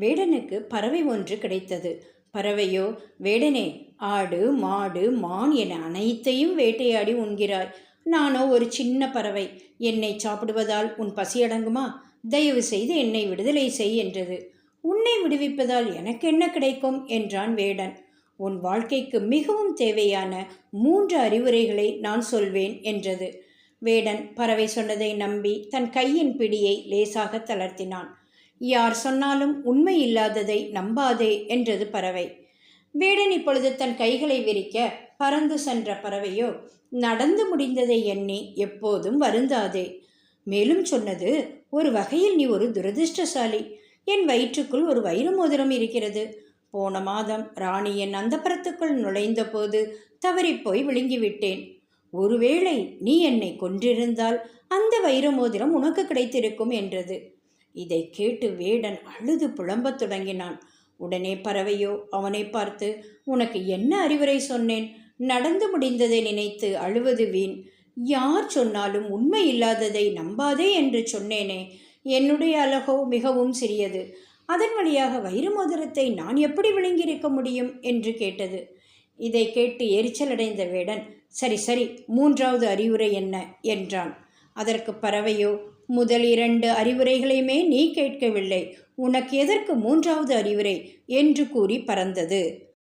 வேடனுக்கு பறவை ஒன்று கிடைத்தது. பறவையோ வேடனே ஆடு மாடு மான் என அனைத்தையும் வேட்டையாடி உண்கிறாய். நானோ ஒரு சின்ன பறவை. என்னை சாப்பிடுவதால் உன் பசி அடங்குமா? தயவு செய்து என்னை விடுதலை செய் என்றது. உன்னை விடுவிப்பதால் எனக்கு என்ன கிடைக்கும்? என்றான் வேடன். உன் வாழ்க்கைக்கு மிகவும் தேவையான மூன்று அறிவுரைகளை நான் சொல்வேன் என்றது. வேடன் பறவை சொன்னதை நம்பி தன் கையின் பிடியை லேசாக தளர்த்தினான். யார் சொன்னாலும் உண்மை இல்லாததை நம்பாதே என்றது பறவை. வேடன் இப்பொழுது தன் கைகளை விரிக்க பறந்து சென்ற பறவையோ நடந்து முடிந்ததை எண்ணி எப்போதும் வருந்தாதே. மேலும் சொன்னது ஒரு வகையில் நீ ஒரு துரதிர்ஷ்டசாலி. என் வயிற்றுக்குள் ஒரு வைர மோதிரம் இருக்கிறது. போன மாதம் ராணி என் அந்தப்புறத்துக்குள் நுழைந்தபோது தவறிப்போய் விழுங்கிவிட்டேன். ஒருவேளை நீ என்னை கொன்றிருந்தால் அந்த வைர மோதிரம் உனக்கு கிடைத்திருக்கும் என்றது. இதை கேட்டு வேடன் அழுது புலம்பத் தொடங்கினான். உடனே பறவையோ அவனை பார்த்து உனக்கு என்ன அறிவுரை சொன்னேன்? நடந்து முடிந்ததை நினைத்து அழுவது வீண். யார் சொன்னாலும் உண்மை இல்லாததை நம்பாதே என்று சொன்னேனே. என்னுடைய அழகோ மிகவும் சிறியது. அதன் வழியாக வைர மோதிரத்தை நான் எப்படி விழுங்கியிருக்க முடியும்? என்று கேட்டது. இதை கேட்டு எரிச்சலடைந்த வேடன் சரி சரி மூன்றாவது அறிவுரை என்ன? என்றான். அதற்கு பறவையோ முதல் இரண்டு அறிவுரைகளையுமே நீ கேட்கவில்லை. உனக்கு எதற்கு மூன்றாவது அறிவுரை? என்று கூறி பறந்தது.